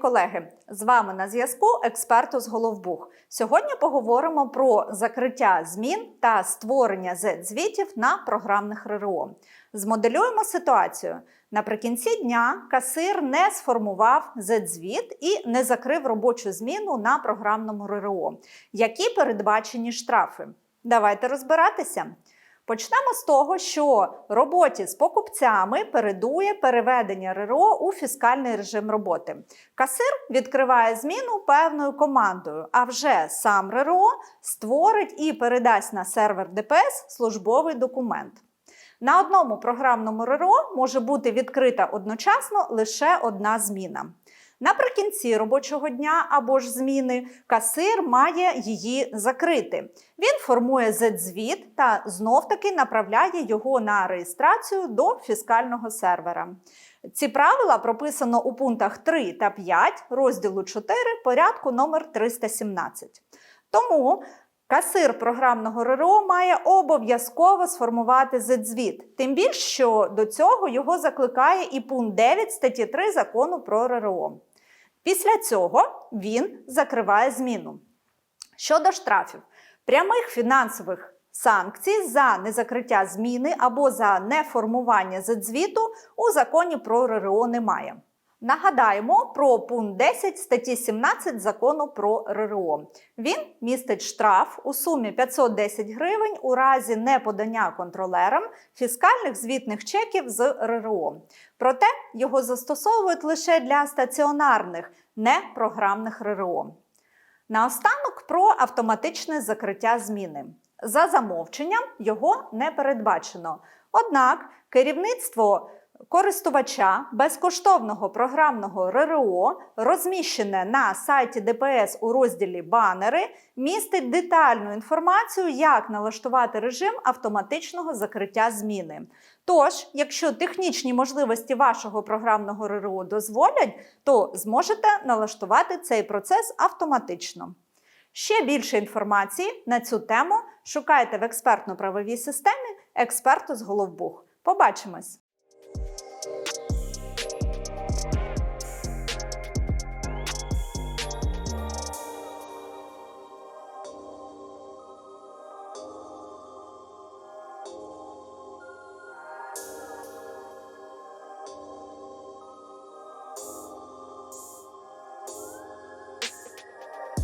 колеги! З вами на зв'язку експерту з Головбух. Сьогодні поговоримо про закриття змін та створення Z-звітів на програмних РРО. Змоделюємо ситуацію. Наприкінці дня касир не сформував Z-звіт і не закрив робочу зміну на програмному РРО. Які передбачені штрафи? Давайте розбиратися. Почнемо з того, що роботі з покупцями передує переведення РРО у фіскальний режим роботи. Касир відкриває зміну певною командою, а вже сам РРО створить і передасть на сервер ДПС службовий документ. На одному програмному РРО може бути відкрита одночасно лише одна зміна. Наприкінці робочого дня або ж зміни касир має її закрити. Він формує Z-звіт та знов-таки направляє його на реєстрацію до фіскального сервера. Ці правила прописано у пунктах 3 та 5 розділу 4 порядку номер 317. Тому Касир програмного РРО має обов'язково сформувати Z-звіт. Тим більше, що до цього його закликає і пункт 9 статті 3 закону про РРО. Після цього він закриває зміну. Щодо штрафів, прямих фінансових санкцій за незакриття зміни або за неформування Z-звіту у законі про РРО немає. Нагадаємо про пункт 10 статті 17 закону про РРО. Він містить штраф у сумі 510 гривень у разі неподання контролерам фіскальних звітних чеків з РРО. Проте його застосовують лише для стаціонарних, непрограмних РРО. Наостанок про автоматичне закриття зміни. За замовченням його не передбачено. Однак керівництво користувача безкоштовного програмного РРО, розміщене на сайті ДПС у розділі Банери, містить детальну інформацію, як налаштувати режим автоматичного закриття зміни. Тож, якщо технічні можливості вашого програмного РРО дозволять, то зможете налаштувати цей процес автоматично. Ще більше інформації на цю тему шукайте в експертно-правовій системі експерту з Головбух. Побачимось!